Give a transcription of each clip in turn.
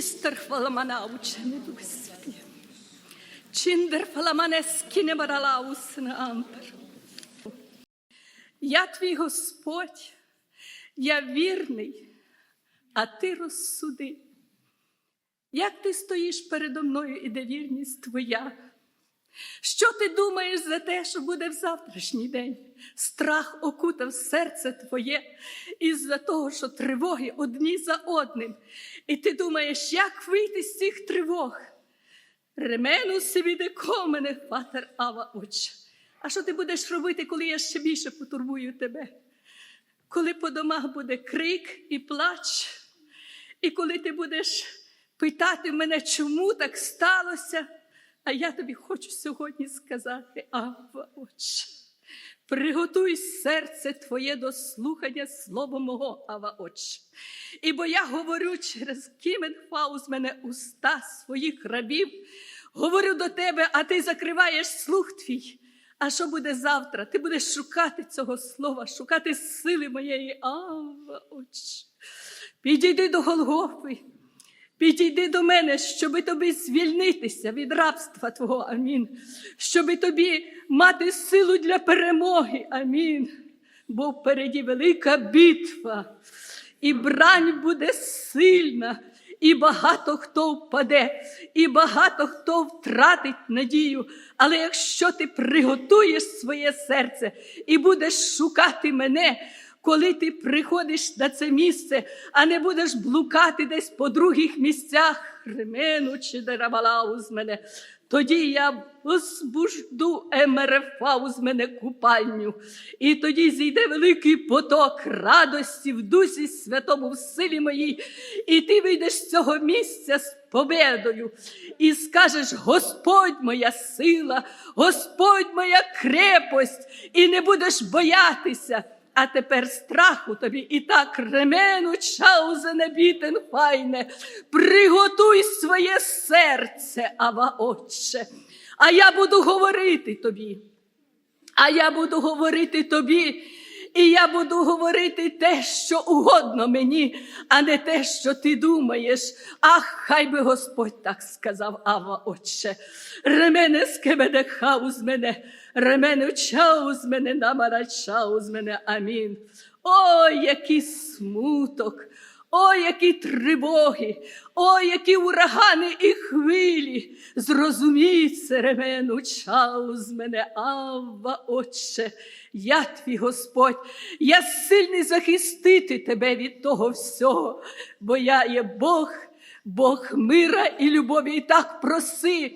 Фаламана учене Дух Святий. Чиндер фаламане скине баралаус на ампер. Я твій Господь, я вірний, а ти розсуди. Як ти стоїш передо мною і де вірність твоя? Що ти думаєш за те, що буде в завтрашній день? Страх окутав серце твоє із-за того, що тривоги одні за одним. І ти думаєш, як вийти з цих тривог? Ремену собі деко мене, патер Ава Отче. А що ти будеш робити, коли я ще більше потурбую тебе? Коли по домах буде крик і плач, і коли ти будеш питати мене, чому так сталося, а я тобі хочу сьогодні сказати, Ава, Отче, приготуй серце твоє до слухання слова мого, Ава, Отче. Ібо я говорю через Кіменфаус мене уста своїх рабів, говорю до тебе, а ти закриваєш слух твій. А що буде завтра? Ти будеш шукати цього слова, шукати сили моєї. Ава, Отче. Підійди до Голгофи. Підійди до мене, щоби тобі звільнитися від рабства Твого. Амін. Щоби тобі мати силу для перемоги. Амін. Бо впереді велика битва, і брань буде сильна, і багато хто впаде, і багато хто втратить надію. Але якщо ти приготуєш своє серце і будеш шукати мене, коли ти приходиш на це місце, а не будеш блукати десь по других місцях, ремену чи дерабалау з мене, тоді я возбужду емерефау з мене купальню. І тоді зійде великий поток радості в дусі святому в силі моїй, і ти вийдеш з цього місця з победою і скажеш: Господь моя сила, Господь моя крепость, і не будеш боятися. А тепер страху тобі і так ремену чаузене бітен файне. Приготуй своє серце, ава Отче. А я буду говорити тобі. А я буду говорити тобі, і я буду говорити те, що угодно мені, а не те, що ти думаєш. Ах, хай би Господь так сказав, Ава, Отче. Ремене скебеде хауз мене, ремене чауз мене, намара чауз мене. Амін. Ой, який смуток! Ой, які тривоги, ой, які урагани і хвилі. Зрозуміть це ремену чау з мене, Авва, Отче, я твій Господь, я сильний захистити тебе від того всього, бо я є Бог, Бог мира і любові. І так проси,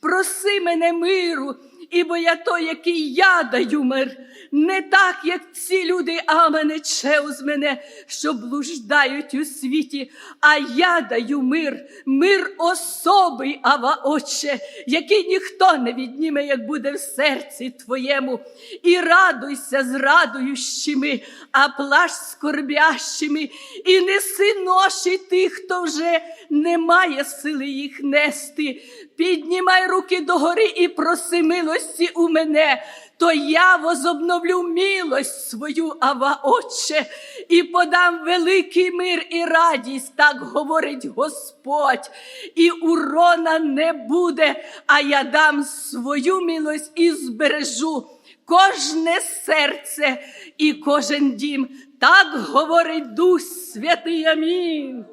проси мене миру. Ібо я той, який я даю мир, не так, як ці люди, а мене чеуз мене, що блуждають у світі, а я даю мир, мир особий, ава Отче, який ніхто не відніме, як буде в серці твоєму. І радуйся з радуючими, а плач скорбящими, і неси ноші тих, хто вже не має сили їх нести. Піднімай руки догори і проси милості у мене, то я возобновлю милость свою, ава Отче, і подам великий мир і радість, так говорить Господь. І урона не буде, а я дам свою милость і збережу кожне серце і кожен дім. Так говорить Дух Святий. Амінь.